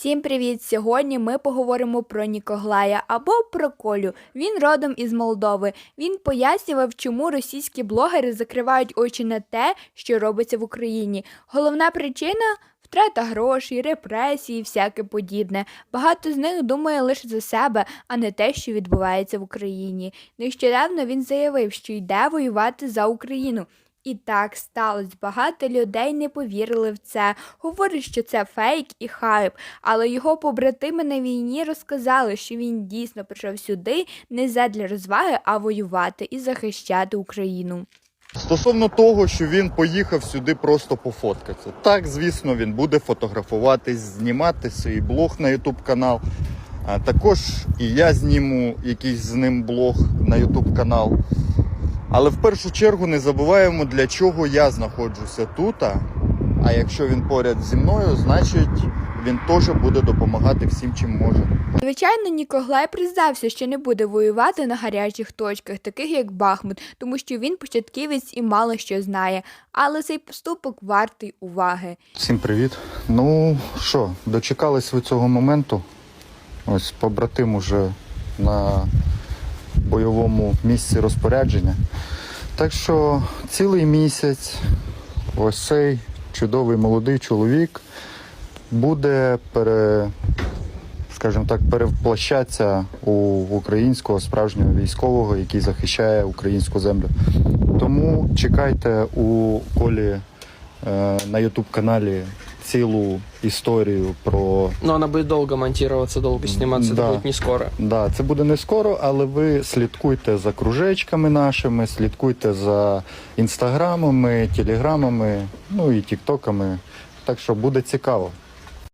Всім привіт! Сьогодні ми поговоримо про Нікоглая або про Колю. Він родом із Молдови. Він пояснював, чому російські блогери закривають очі на те, що робиться в Україні. Головна причина втрата грошей, репресії, всяке подібне. Багато з них думає лише за себе, а не те, що відбувається в Україні. Нещодавно він заявив, що йде воювати за Україну. І так сталося. Багато людей не повірили в це. Говорять, що це фейк і хайп. Але його побратими на війні розказали, що він дійсно прийшов сюди не задля розваги, а воювати і захищати Україну. Стосовно того, що він поїхав сюди просто пофоткатися. Так, звісно, він буде фотографуватись, знімати свій блог на YouTube канал. А також і я зніму якийсь з ним блог на YouTube канал. Але в першу чергу не забуваємо, для чого я знаходжуся тут. А якщо він поряд зі мною, значить він теж буде допомагати всім, чим може. Звичайно, Нікоглай признався, що не буде воювати на гарячих точках, таких як Бахмут, тому що він початківець і мало що знає. Але цей поступок вартий уваги. Всім привіт. Ну що, дочекались ви цього моменту. Ось побратим уже на бойовому місці розпорядження. Так що цілий місяць ось цей чудовий молодий чоловік буде пере, скажімо так, перевплощатися у українського справжнього військового, який захищає українську землю. Тому чекайте у колі е, на Ютуб каналі цілу історію про. Ну, вона буде довго монтуватися, довго зніматися, Да. це буде не скоро. Да, це буде не скоро, але ви слідкуйте за кружечками нашими, слідкуйте за інстаграмами, телеграмами, ну і тіктоками. Так що буде цікаво.